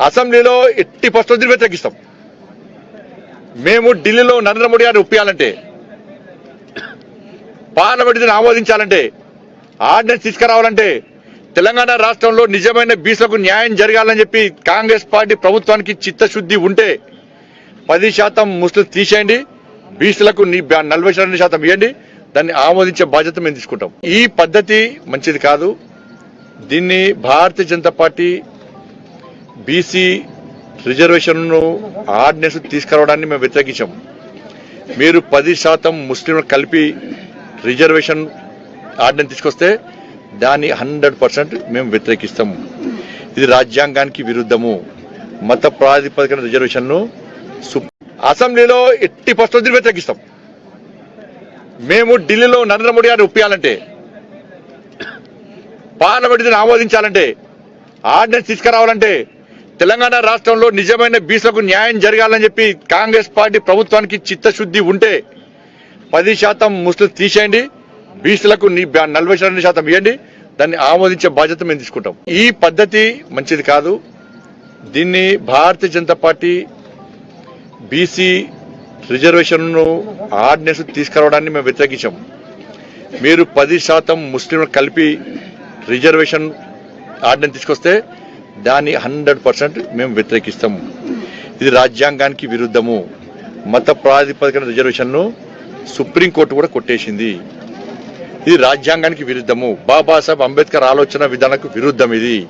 అసెంబ్లీలో ఎట్టి పరిస్థితులు వ్యతిరేకిస్తాం. మేము ఢిల్లీలో నరేంద్ర మోడీ గారిని ఒప్పియాలంటే పార్లమెంట్ని ఆమోదించాలంటే ఆర్డినెన్స్ తీసుకురావాలంటే తెలంగాణ రాష్ట్రంలో నిజమైన బీసీలకు న్యాయం జరగాలని చెప్పి కాంగ్రెస్ పార్టీ ప్రభుత్వానికి చిత్తశుద్ధి ఉంటే పది శాతం ముస్లిం తీసేయండి బీసీలకు నీ బ్యా- నలభై రెండు శాతం ఇవ్వండి దాన్ని ఆమోదించే బాధ్యత మేము తీసుకుంటాం. ఈ పద్ధతి మంచిది కాదు. దీన్ని భారతీయ జనతా పార్టీ బీసీ రిజర్వేషన్ను ఆర్డినెన్స్ తీసుకురావడాన్ని మేము వ్యతిరేకించాం. మీరు పది శాతం ముస్లింలు కలిపి రిజర్వేషన్ ఆర్డినెన్స్ తీసుకొస్తే దాన్ని హండ్రెడ్ పర్సెంట్ మేము వ్యతిరేకిస్తాం. ఇది రాజ్యాంగానికి విరుద్ధము. మత ప్రాతిపదికన రిజర్వేషన్ను సు- అసెంబ్లీలో ఎట్టి పరిస్థితులు వ్యతిరేకిస్తాం. మేము ఢిల్లీలో నరేంద్ర మోడీ గారిని ఒప్పియాలంటే పార్లమెంట్ దీన్ని ఆమోదించాలంటే ఆర్డినెన్స్ తీసుకురావాలంటే తెలంగాణ రాష్ట్రంలో నిజమైన బీసీలకు న్యాయం జరగాలని చెప్పి కాంగ్రెస్ పార్టీ ప్రభుత్వానికి చిత్తశుద్ధి ఉంటే పది శాతం ముస్లిం తీసేయండి బీసీలకు నలభై రెండు శాతం ఇవ్వండి దాన్ని ఆమోదించే బాధ్యత మేము తీసుకుంటాం. ఈ పద్ధతి మంచిది కాదు. దీన్ని భారతీయ జనతా పార్టీ బీసీ రిజర్వేషన్ను ఆర్డినెన్స్ తీసుకురావడాన్ని మేము వ్యతిరేకించాం. మీరు పది శాతం ముస్లింలు కలిపి రిజర్వేషన్ ఆర్డినెన్స్ తీసుకొస్తే దాన్ని హండ్రెడ్ పర్సెంట్ మేము వ్యతిరేకిస్తాము. ఇది రాజ్యాంగానికి విరుద్ధము. మత ప్రాతిపదికన రిజర్వేషన్ను సుప్రీంకోర్టు కూడా కొట్టేసింది. ఇది రాజ్యాంగానికి విరుద్ధము. బాబాసాహెబ్ అంబేద్కర్ ఆలోచన విధానకు విరుద్ధం ఇది.